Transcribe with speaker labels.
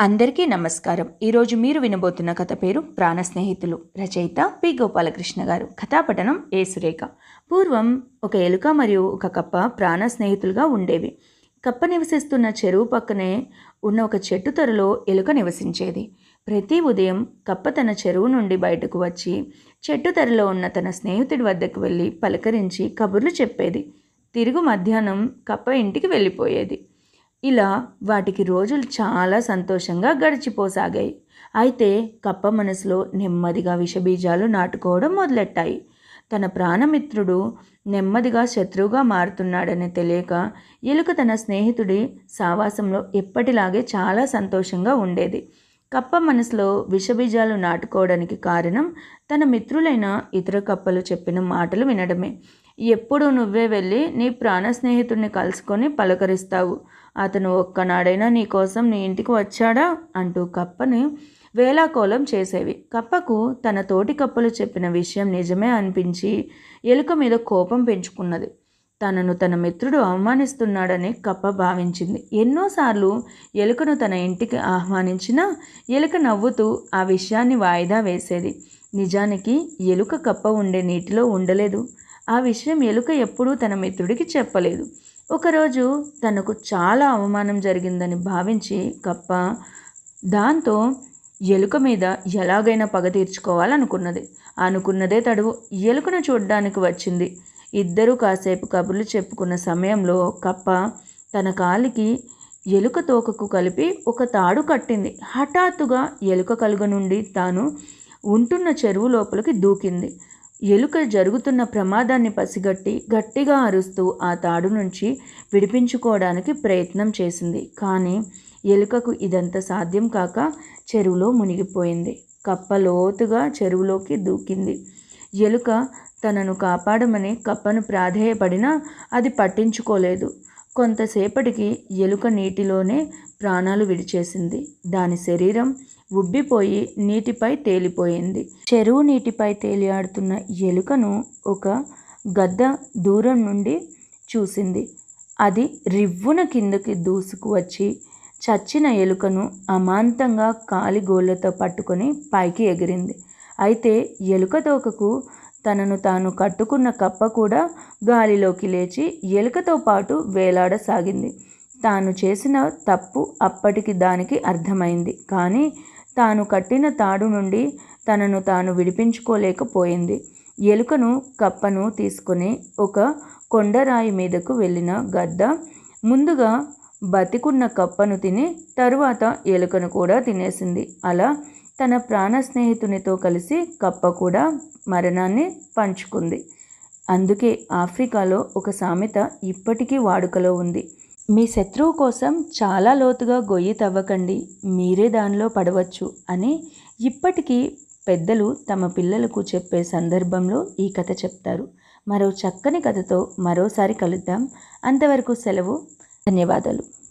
Speaker 1: అందరికీ నమస్కారం. ఈరోజు మీరు వినబోతున్న కథ పేరు ప్రాణ స్నేహితులు రచయిత పి. గోపాలకృష్ణ గారు. కథాపఠనం ఏ. సురేఖ. పూర్వం ఒక ఎలుక మరియు ఒక కప్ప ప్రాణ స్నేహితులుగా ఉండేవి. కప్ప నివసిస్తున్న చెరువు పక్కనే ఉన్న ఒక చెట్టు తొరలో ఎలుక నివసించేది. ప్రతి ఉదయం కప్ప తన చెరువు నుండి బయటకు వచ్చి చెట్టు తరలో ఉన్న తన స్నేహితుడి వద్దకు వెళ్ళి పలకరించి కబుర్లు చెప్పేది. తిరుగు మధ్యాహ్నం కప్ప ఇంటికి వెళ్ళిపోయేది. ఇలా వాటికి రోజులు చాలా సంతోషంగా గడిచిపోసాగాయి. అయితే కప్ప మనసులో నెమ్మదిగా విషబీజాలు నాటుకోవడం మొదలెట్టాయి. తన ప్రాణమిత్రుడు నెమ్మదిగా శత్రువుగా మారుతున్నాడని తెలియక ఎలుక తన స్నేహితుడి సావాసంలో ఎప్పటిలాగే చాలా సంతోషంగా ఉండేది. కప్ప మనసులో విషబీజాలు నాటుకోవడానికి కారణం తన మిత్రులైన ఇతర కప్పలు చెప్పిన మాటలు వినడమే. ఎప్పుడు నువ్వే వెళ్ళి నీ ప్రాణ స్నేహితుడిని కలుసుకొని పలకరిస్తావు. అతను ఒక్కనాడైనా నీ కోసం నీ ఇంటికి వచ్చాడా? అంటూ కప్పని వేలాకోలం చేసేవి. కప్పకు తన తోటి కప్పలు చెప్పిన విషయం నిజమే అనిపించి ఎలుక మీద కోపం పెంచుకున్నది. తనను తన మిత్రుడు అవమానిస్తున్నాడని కప్ప భావించింది. ఎన్నోసార్లు ఎలుకను తన ఇంటికి ఆహ్వానించినా ఎలుక నవ్వుతూ ఆ విషయాన్ని వాయిదా వేసేది. నిజానికి ఎలుక కప్ప ఉండే నీటిలో ఉండలేదు. ఆ విషయం ఎలుక ఎప్పుడూ తన మిత్రుడికి చెప్పలేదు. ఒకరోజు తనకు చాలా అవమానం జరిగిందని భావించి కప్ప దాంతో ఎలుక మీద ఎలాగైనా పగ తీర్చుకోవాలనుకున్నది. అనుకున్నదే తడువు. ఎలుకను చూడ్డానికి వచ్చింది. ఇద్దరూ కాసేపు కబుర్లు చెప్పుకున్న సమయంలో కప్ప తన కాలికి ఎలుక తోకకు కలిపి ఒక తాడు కట్టింది. హఠాత్తుగా ఎలుక కలుగ నుండి తాను ఉంటున్న చెరువు లోపలికి దూకింది. ఎలుక జరుగుతున్న ప్రమాదాన్ని పసిగట్టి గట్టిగా అరుస్తూ ఆ తాడు నుంచి విడిపించుకోవడానికి ప్రయత్నం చేసింది. కానీ ఎలుకకు ఇదంతా సాధ్యం కాక చెరువులో మునిగిపోయింది. కప్ప లోతుగా చెరువులోకి దూకింది. ఎలుక తనను కాపాడమని కప్పను ప్రాధేయపడినా అది పట్టించుకోలేదు. కొంతసేపటికి ఎలుక నీటిలోనే ప్రాణాలు విడిచేసింది. దాని శరీరం ఉబ్బిపోయి నీటిపై తేలిపోయింది. చెరువు నీటిపై తేలియాడుతున్న ఎలుకను ఒక గద్ద దూరం నుండి చూసింది. అది రివ్వున కిందకి దూసుకు వచ్చి చచ్చిన ఎలుకను అమాంతంగా కాలిగోళ్ళతో పట్టుకొని పైకి ఎగిరింది. అయితే ఎలుక తోకకు తనను తాను కట్టుకున్న కప్ప కూడా గాలిలోకి లేచి ఎలుకతో పాటు వేలాడసాగింది. తాను చేసిన తప్పు అప్పటికి దానికి అర్థమైంది. కానీ తాను కట్టిన తాడు నుండి తనను తాను విడిపించుకోలేకపోయింది. ఎలుకను కప్పను తీసుకుని ఒక కొండరాయి మీదకు వెళ్ళిన గద్ద ముందుగా బతికున్న కప్పను తిని తరువాత ఎలుకను కూడా తినేసింది. అలా తన ప్రాణ స్నేహితునితో కలిసి కప్ప కూడా మరణాన్ని పంచుకుంది. అందుకే ఆఫ్రికాలో ఒక సామెత ఇప్పటికీ వాడుకలో ఉంది. మీ శత్రువు కోసం చాలా లోతుగా గొయ్యి తవ్వకండి మీరే దానిలో పడవచ్చు అని ఇప్పటికీ పెద్దలు తమ పిల్లలకు చెప్పే సందర్భంలో ఈ కథ చెప్తారు. మరో చక్కని కథతో మరోసారి కలుద్దాం. అంతవరకు సెలవు. ధన్యవాదాలు.